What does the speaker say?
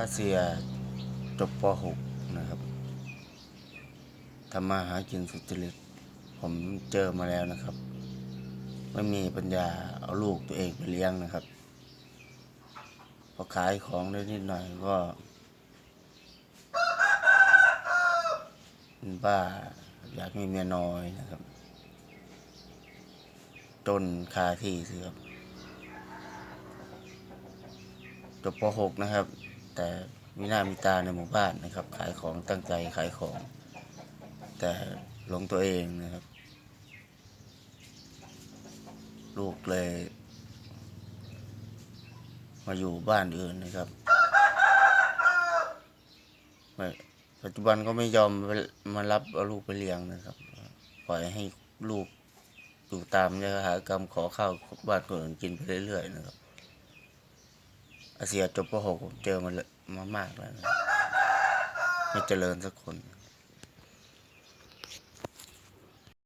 อาเซียจบป .6 นะครับทำมาหากินสุจริต ผมเจอมาแล้วนะครับ ไม่มีปัญญาเอาลูกตัวเองไปเลี้ยงนะครับ พอขายของได้นิดหน่อยก็ป้าอยากมีเมียน้อยนะครับ จนคาที่สิครับ จบป .6 นะครับ แต่มีหน้ามีตาในหมู่บ้านนะครับ ขายของตั้งใจขายของ แต่หลงตัวเองนะครับ ลูกเลย มาอยู่บ้านอื่นนะครับปัจจุบันก็ไม่ยอมมารับเอาลูกไปเลี้ยงนะครับ ปล่อยให้ลูกอยู่ตามยถากรรมขอข้าวบ้านคนอื่นกินไปเรื่อยๆนะครับอาเซียจบป .6 ผมเจอมาเลย มามากแล้วไม่เจริญสักคน